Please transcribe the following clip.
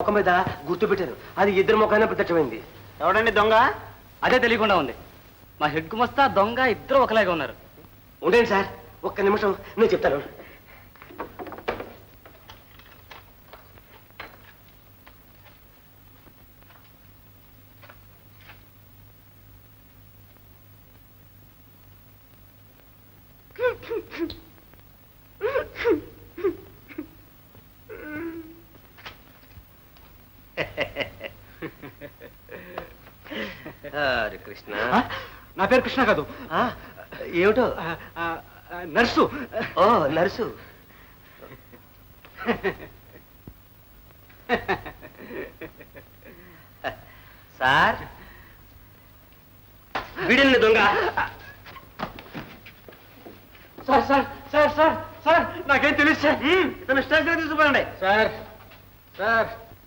ముఖం మీద గుర్తు పెట్టారు. అది ఇద్దరు ముఖాన ప్రత్యక్షమైంది. ఎవడండి దొంగ? అదే తెలియకుండా ఉంది. మా హెడ్ గుమస్తా దొంగ ఇద్దరు ఒకలాగే ఉన్నారు. ఉండండి సార్. ఒక్క నిమిషం నేను చెప్తాను. హరే కృష్ణ? నా పేరు కృష్ణ కాదు. ఏమిటో? నర్సు. ఓ నర్సు. సార్ వీడండి దొంగ. Sir sir sir sir sir నాకేం తెలుసు సార్. ఇతను స్టేషన్ తీసుకుపోయండి సార్ సార్.